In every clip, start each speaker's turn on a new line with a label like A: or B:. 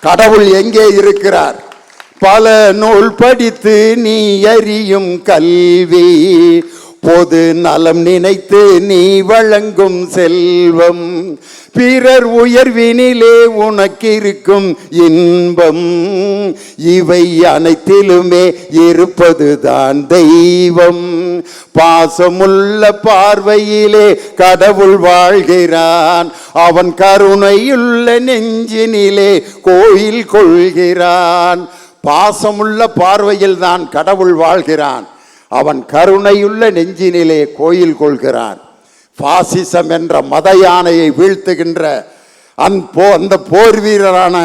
A: கடவுள் எங்கே இருக்கிறார்? பல நூல் படித்து நீ அறியும் கல்வி பொது நலம் நினைத்து நீ வழங்கும் செல்வம். பிறர் உயர்வினிலே உனக்கிருக்கும் இன்பம். இவை அனைத்திலுமே இருப்பதுதான் தெய்வம். பாசமுள்ள பார்வையிலே கடவுள் வாழ்கிறான். அவன் கருணையுள்ள நெஞ்சினிலே கோயில் கொள்கிறான். பாசமுள்ள பார்வையில் தான் கடவுள் வாழ்கிறான். அவன் கருணையுள்ள நெஞ்சினிலே கோயில் கொள்கிறான். பாசிசம் என்ற மத யானையை வீழ்த்துகின்ற அன்போ போ அந்த போர் வீரரான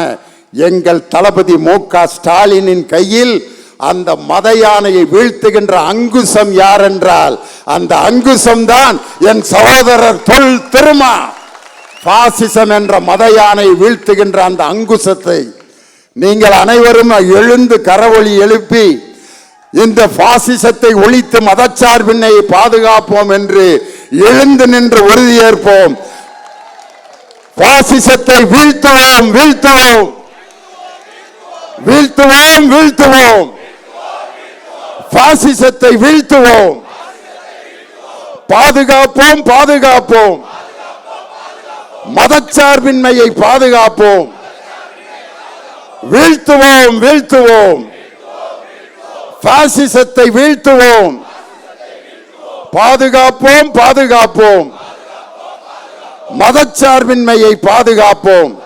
A: எங்கள் தளபதி மு க ஸ்டாலினின் கையில் அந்த மத யானையை வீழ்த்துகின்ற அங்குசம் யார் என்றால் அந்த அங்குசம் தான் என் சகோதரர் தொல் திருமா. பாசிசம் என்ற மத யானை வீழ்த்துகின்ற அந்த அங்குசத்தை நீங்கள் அனைவரும் எழுந்து கரவொளி எழுப்பி இந்த பாசிசத்தை ஒழித்து மதச்சார்பின்னை பாதுகாப்போம் என்று எழுந்து நின்று உறுதியேற்போம் பாசிசத்தை வீழ்த்துவோம் வீழ்த்துவோம். வீழ்த்துவோம் வீழ்த்துவோம். பாசிசத்தை வீழ்த்துவோம். பாதுகாப்போம் பாதுகாப்போம். மதச்சார்பின்மையை பாதுகாப்போம். வீழ்த்துவோம் வீழ்த்துவோம். பாசிசத்தை வீழ்த்துவோம். பாதுகாப்போம் பாதுகாப்போம். மதச்சார்பின்மையை பாதுகாப்போம்.